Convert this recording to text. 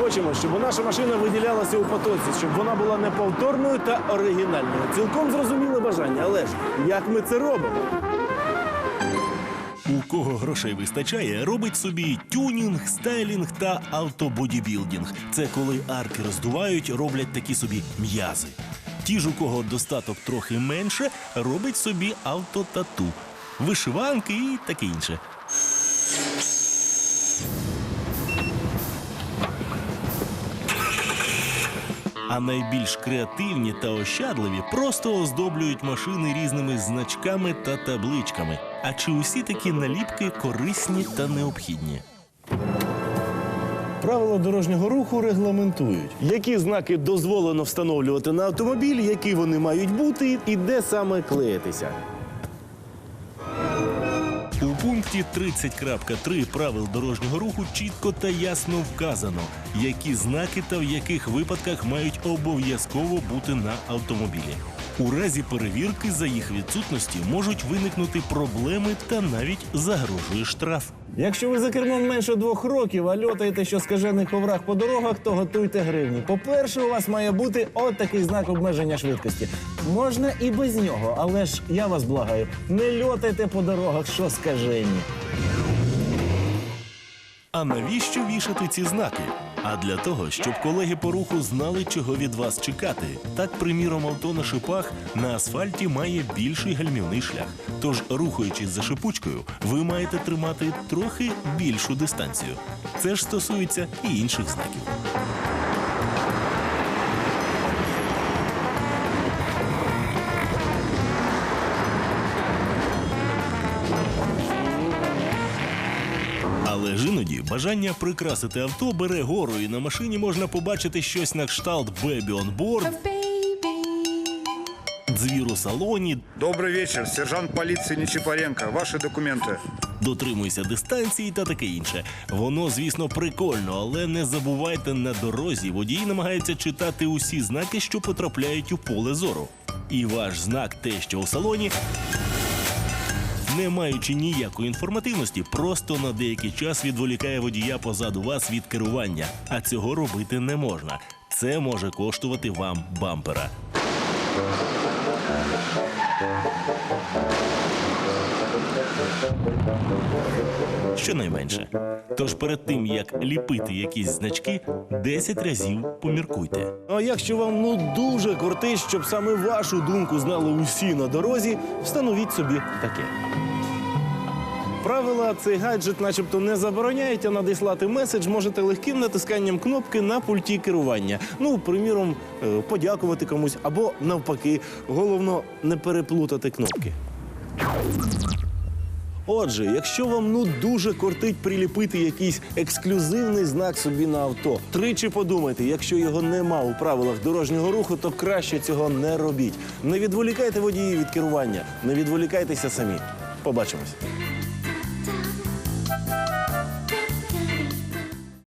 хочемо, щоб наша машина виділялася у потоці, щоб вона була неповторною та оригінальною. Цілком зрозуміле бажання, але ж як ми це робимо? У кого грошей вистачає, робить собі тюнінг, стайлінг та автободібілдінг. Це коли арки роздувають, роблять такі собі м'язи. Ті ж, у кого достаток трохи менше, робить собі автотату, вишиванки і таке інше. А найбільш креативні та ощадливі просто оздоблюють машини різними значками та табличками. А чи усі такі наліпки корисні та необхідні? Правила дорожнього руху регламентують, які знаки дозволено встановлювати на автомобіль, які вони мають бути, і де саме клеїтися. У пункті 30.3 правил дорожнього руху чітко та ясно вказано, які знаки та в яких випадках мають обов'язково бути на автомобілі. У разі перевірки за їх відсутності можуть виникнути проблеми та навіть загрожує штраф. Якщо ви за кермом менше двох років, а льотаєте що скажених коврах по дорогах, то готуйте гривні. По-перше, у вас має бути от такий знак обмеження швидкості. Можна і без нього, але ж я вас благаю, не льотайте по дорогах, що скажені. А навіщо вішати ці знаки? А для того, щоб колеги по руху знали, чого від вас чекати. Так, приміром, авто на шипах на асфальті має більший гальмівний шлях. Тож, рухаючись за шипучкою, ви маєте тримати трохи більшу дистанцію. Це ж стосується і інших знаків. Але ж іноді бажання прикрасити авто бере гору, і на машині можна побачити щось на кшталт Бебі on board, дзвір у салоні, Добрый вечер, сержант полиции Нечипаренко. Ваши документы. дотримуйся дистанції та таке інше. Воно, звісно, прикольно, але не забувайте на дорозі. Водії намагаються читати усі знаки, що потрапляють у поле зору. І ваш знак, те, що у салоні. Не маючи ніякої інформативності, просто на деякий час відволікає водія позаду вас від керування, а цього робити не можна. Це може коштувати вам бампера. Щонайменше. Тож перед тим як ліпити якісь значки, 10 разів поміркуйте. А якщо вам ну дуже кортить, щоб саме вашу думку знали усі на дорозі, встановіть собі таке. Правила цей гаджет, начебто, не забороняють, надіслати меседж можете легким натисканням кнопки на пульті керування. Ну, приміром, е, подякувати комусь або навпаки. Головно не переплутати кнопки. Отже, якщо вам ну дуже кортить приліпити якийсь ексклюзивний знак собі на авто, тричі подумайте, якщо його нема у правилах дорожнього руху, то краще цього не робіть. Не відволікайте водії від керування, не відволікайтеся самі. Побачимось.